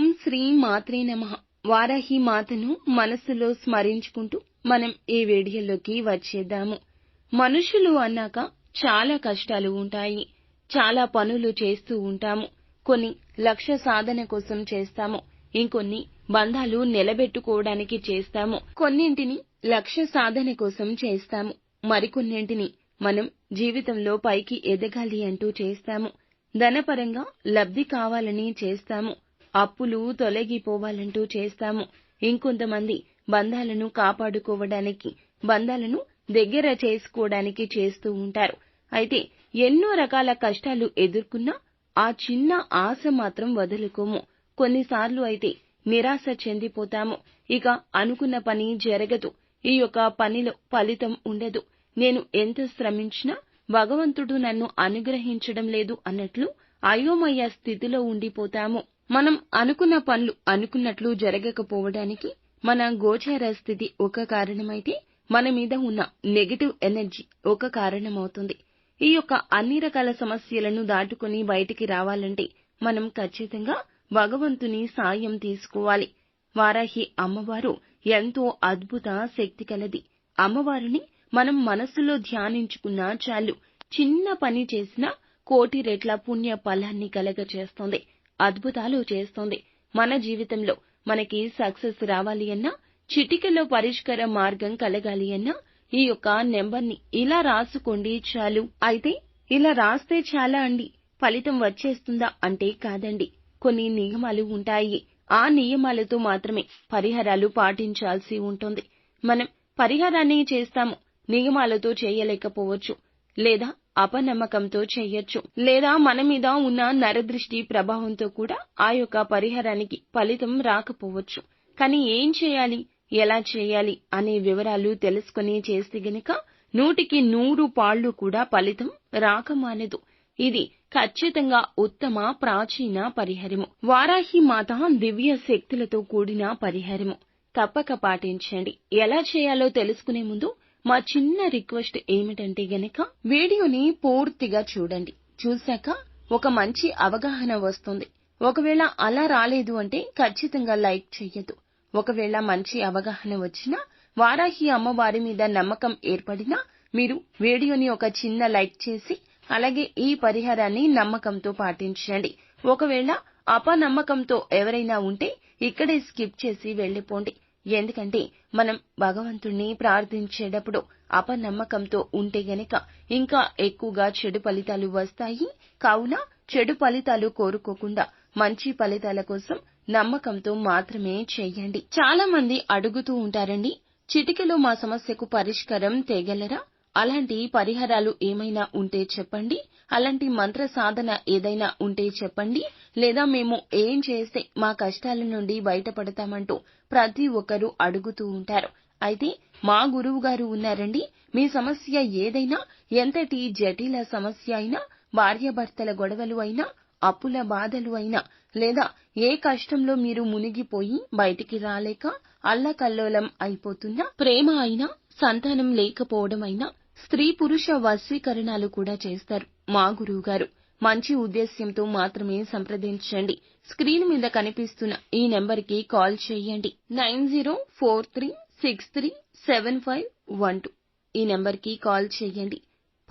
ఓం శ్రీ మాత్రే నమ. వారాహి మాతను మనస్సులో స్మరించుకుంటూ మనం ఈ వీడియోలోకి వచ్చేద్దాము. మనుషులు అన్నాక చాలా కష్టాలు ఉంటాయి. చాలా పనులు చేస్తూ ఉంటాము. కొన్ని లక్ష్య సాధన కోసం చేస్తాము. ఇంకొన్ని బంధాలు నిలబెట్టుకోవడానికి చేస్తాము. కొన్నింటిని లక్ష్య సాధన కోసం చేస్తాము. మరికొన్నింటిని మనం జీవితంలో పైకి ఎదగాలి అంటూ చేస్తాము. ధనపరంగా లబ్ధి కావాలని చేస్తాము. అప్పులు తొలగిపోవాలంటూ చేస్తాము. ఇంకొంతమంది బంధాలను కాపాడుకోవడానికి బంధాలను దగ్గర చేసుకోవడానికి చేస్తూ ఉంటారు. అయితే ఎన్నో రకాల కష్టాలు ఎదుర్కొన్నా ఆ చిన్న ఆశ మాత్రం వదులుకోము. కొన్నిసార్లు అయితే నిరాశ చెందిపోతాము. ఇక అనుకున్న పని జరగదు. ఈ యొక్క పనిలో ఫలితం ఉండదు. నేను ఎంత శ్రమించినా భగవంతుడు నన్ను అనుగ్రహించడం లేదు అన్నట్లు అయోమయ స్థితిలో ఉండిపోతాము. మనం అనుకున్న పనులు అనుకున్నట్లు జరగకపోవడానికి మన గోచార స్థితి ఒక కారణమైతే మన మీద ఉన్న నెగటివ్ ఎనర్జీ ఒక కారణమవుతుంది. ఈ యొక్క అన్ని రకాల సమస్యలను దాటుకుని బయటికి రావాలంటే మనం ఖచ్చితంగా భగవంతుని సాయం తీసుకోవాలి. వారాహి అమ్మవారు ఎంతో అద్భుత శక్తి కలది. అమ్మవారిని మనం మనసులో ధ్యానించుకున్నా చాలు. చిన్న పని చేసినా కోటి రెట్ల పుణ్య ఫలాన్ని కలగచేస్తుంది. అద్భుతాలు చేస్తుంది. మన జీవితంలో మనకి సక్సెస్ రావాలి అన్నా చిటికలో పరిష్కార మార్గం కలగాలి అన్నా ఈ యొక్క నెంబర్ని ఇలా రాసుకోండి చాలు. అయితే ఇలా రాస్తే చాలా అండి. ఫలితం వచ్చేస్తుందా అంటే కాదండి. కొన్ని నియమాలు ఉంటాయి. ఆ నియమాలతో మాత్రమే పరిహారాలు పాటించాల్సి ఉంటుంది. మనం పరిహారాన్ని చేస్తాము నియమాలతో చేయలేకపోవచ్చు. లేదా అపనమ్మకంతో చేయొచ్చు. లేదా మన మీద ఉన్న నరదృష్టి ప్రభావంతో కూడా ఆ యొక్క పరిహారానికి ఫలితం రాకపోవచ్చు. కానీ ఏం చేయాలి? ఎలా చేయాలి? అనే వివరాలు తెలుసుకుని చేస్తే గనక నూటికి నూరు పాళ్ళు కూడా ఫలితం రాకమానదు. ఇది ఖచ్చితంగా ఉత్తమ ప్రాచీన పరిహారము. వారాహి మాత దివ్య శక్తులతో కూడిన పరిహారము. తప్పక పాటించండి. ఎలా చేయాలో తెలుసుకునే ముందు మా చిన్న రిక్వెస్ట్ ఏమిటంటే గనక వీడియోని పూర్తిగా చూడండి. చూశాక ఒక మంచి అవగాహన వస్తుంది. ఒకవేళ అలా రాలేదు అంటే ఖచ్చితంగా లైక్ చెయ్యదు ఒకవేళ మంచి అవగాహన వచ్చినా వారాహి అమ్మవారి మీద నమ్మకం ఏర్పడినా మీరు వీడియోని ఒక చిన్న లైక్ చేసి అలాగే ఈ పరిహారాన్ని నమ్మకంతో పాటించండి. ఒకవేళ అపనమ్మకంతో ఎవరైనా ఉంటే ఇక్కడే స్కిప్ చేసి వెళ్ళిపోండి ఎందుకంటే మనం భగవంతుణ్ణి ప్రార్థించేటప్పుడు అపనమ్మకంతో ఉంటే గనక ఇంకా ఎక్కువగా చెడు ఫలితాలు వస్తాయి. కావున చెడు ఫలితాలు కోరుకోకుండా మంచి ఫలితాల కోసం నమ్మకంతో మాత్రమే చేయండి. చాలా మంది అడుగుతూ ఉంటారండి చిటికెలో మా సమస్యకు పరిష్కారం తేగలరా? అలాంటి పరిహారాలు ఏమైనా ఉంటే చెప్పండి? అలాంటి మంత్ర సాధన ఏదైనా ఉంటే చెప్పండి? లేదా మేము ఏం చేస్తే మా కష్టాల నుండి బయటపడతామంటూ ప్రతి ఒక్కరూ అడుగుతూ ఉంటారు. అయితే మా గురువు గారు ఉన్నారండి. మీ సమస్య ఏదైనా ఎంతటి జటిల సమస్య అయినా భార్యాభర్తల గొడవలు అయినా అప్పుల బాధలు అయినా లేదా ఏ కష్టంలో మీరు మునిగిపోయి బయటికి రాలేక అల్లకల్లోలం అయిపోతున్నా ప్రేమ అయినా సంతానం లేకపోవడం అయినా స్త్రీ పురుష వశీకరణాలు కూడా చేస్తారు. మా గురువు గారు మంచి ఉద్దేశ్యంతో మాత్రమే సంప్రదించండి. స్క్రీన్ మీద కనిపిస్తున్న ఈ నెంబర్కి కాల్ చేయండి. Nine zero four three six three seven five one two. ఈ నెంబర్కి కాల్ చేయండి.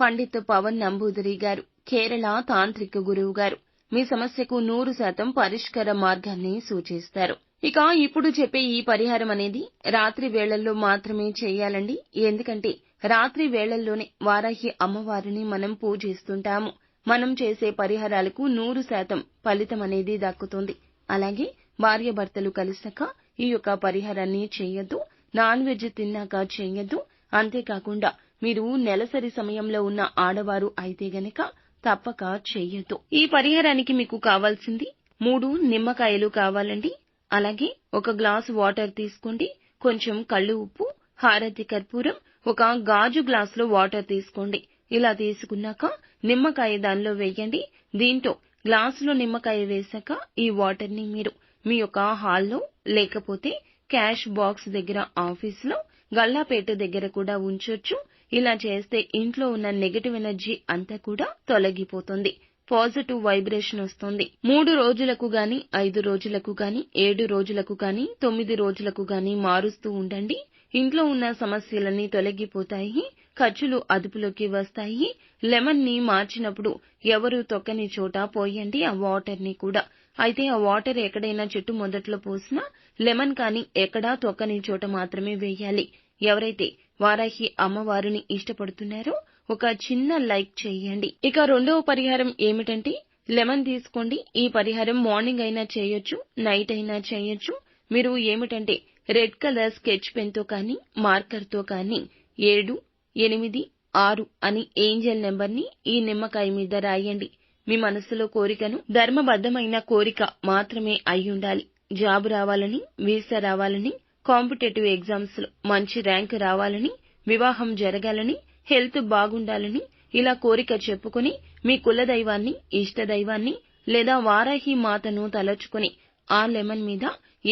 పండిత్ పవన్ నంబూదరి గారు కేరళ తాంత్రిక గురువు గారు మీ సమస్యకు నూరు శాతం పరిష్కార మార్గాన్ని సూచిస్తారు. ఇక ఇప్పుడు చెప్పే ఈ పరిహారం అనేది రాత్రి వేళల్లో మాత్రమే చేయాలండి. ఎందుకంటే రాత్రి వేళల్లోనే వారాహి అమ్మవారిని మనం పూజిస్తుంటాము. మనం చేసే పరిహారాలకు నూరు శాతం ఫలితం అనేది దక్కుతుంది. అలాగే భార్యాభర్తలు కలిసాక ఈ యొక్క పరిహారాన్ని చేయొద్దు. నాన్ వెజ్ తిన్నాక చేయొద్దు. అంతేకాకుండా మీరు నెలసరి సమయంలో ఉన్న ఆడవారు అయితే గనక తప్పక చెయ్యొద్దు ఈ పరిహారానికి మీకు కావాల్సింది మూడు నిమ్మకాయలు కావాలండి. అలాగే ఒక గ్లాసు వాటర్ తీసుకోండి. కొంచెం కళ్ళు ఉప్పు హారతి కర్పూరం ఒక గాజు గ్లాసులో వాటర్ తీసుకోండి. ఇలా తీసుకున్నాక నిమ్మకాయ దానిలో వేయండి. దీంతో గ్లాసులో నిమ్మకాయ వేశాక ఈ వాటర్ని మీరు మీ యొక్క హాల్లో లేకపోతే క్యాష్ బాక్స్ దగ్గర ఆఫీసులో గల్లాపేట దగ్గర కూడా ఉంచొచ్చు. ఇలా చేస్తే ఇంట్లో ఉన్న నెగటివ్ ఎనర్జీ అంతా కూడా తొలగిపోతుంది. పాజిటివ్ వైబ్రేషన్ వస్తుంది. మూడు రోజులకు గాని ఐదు రోజులకు గాని ఏడు రోజులకు గాని తొమ్మిది రోజులకు గాని మారుస్తూ ఉండండి. ఇంట్లో ఉన్న సమస్యలన్నీ తొలగిపోతాయి. ఖర్చులు అదుపులోకి వస్తాయి. లెమన్ని మార్చినప్పుడు ఎవరు తొక్కని చోట పోయండి ఆ వాటర్ని కూడా. అయితే ఆ వాటర్ ఎక్కడైనా చెట్టు మొదట్లో పోసినా లెమన్ కానీ ఎక్కడా తొక్కని చోట మాత్రమే వేయాలి. ఎవరైతే వారాహి అమ్మవారిని ఇష్టపడుతున్నారో ఒక చిన్న లైక్ చేయండి. ఇక రెండవ పరిహారం ఏమిటంటే లెమన్ తీసుకోండి. ఈ పరిహారం మార్నింగ్ అయినా చేయొచ్చు నైట్ అయినా చేయొచ్చు. మీరు ఏమిటంటే రెడ్ కలర్ స్కెచ్ పెన్తో కానీ మార్కర్తో కానీ ఏడు ఎనిమిది ఆరు అని ఏంజల్ నెంబర్ని ఈ నిమ్మకాయ మీద రాయండి. మీ మనసులో కోరికను ధర్మబద్ధమైన కోరిక మాత్రమే అయ్యుండాలి జాబ్ రావాలని వీసా రావాలని కాంపిటేటివ్ ఎగ్జామ్స్లో మంచి ర్యాంక్ రావాలని వివాహం జరగాలని హెల్త్ బాగుండాలని ఇలా కోరిక చెప్పుకుని మీ కులదైవాన్ని ఇష్టదైవాన్ని లేదా వారాహి మాతను తలచుకుని ఆ లెమన్ మీద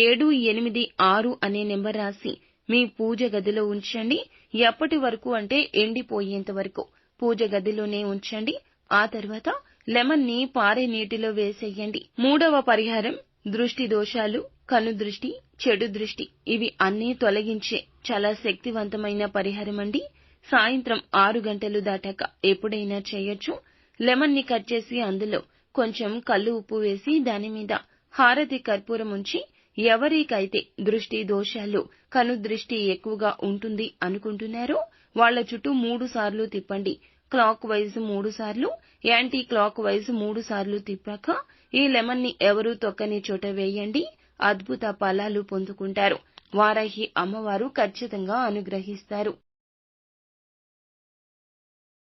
ఏడు ఎనిమిది ఆరు అనే నెంబర్ రాసి మీ పూజ గదిలో ఉంచండి. ఎప్పటి వరకు అంటే ఎండిపోయేంత వరకు పూజ గదిలోనే ఉంచండి. ఆ తర్వాత లెమన్ని పారే నీటిలో వేసేయండి. మూడవ పరిహారం దృష్టి దోషాలు కను దృష్టి చెడు దృష్టి ఇవి అన్నీ తొలగించే చాలా శక్తివంతమైన పరిహారం అండి సాయంత్రం ఆరు గంటలు దాటాక ఎప్పుడైనా చేయొచ్చు. లెమన్ని కట్ చేసి అందులో కొంచెం కల్లు ఉప్పు వేసి దాని మీద హారతి కర్పూరం ఉంచి ఎవరికైతే దృష్టి దోషాలు కను దృష్టి ఎక్కువగా ఉంటుంది అనుకుంటున్నారో వాళ్ళ చుట్టూ మూడు సార్లు తిప్పండి. క్లాక్ వైజ్ మూడు సార్లు యాంటీ క్లాక్ వైజ్ మూడు సార్లు తిప్పాక ఈ లెమన్ని ఎవరూ తొక్కని చోట వేయండి. అద్భుత ఫలాలు పొందుకుంటారు. వారాహి అమ్మవారు ఖచ్చితంగా అనుగ్రహిస్తారు.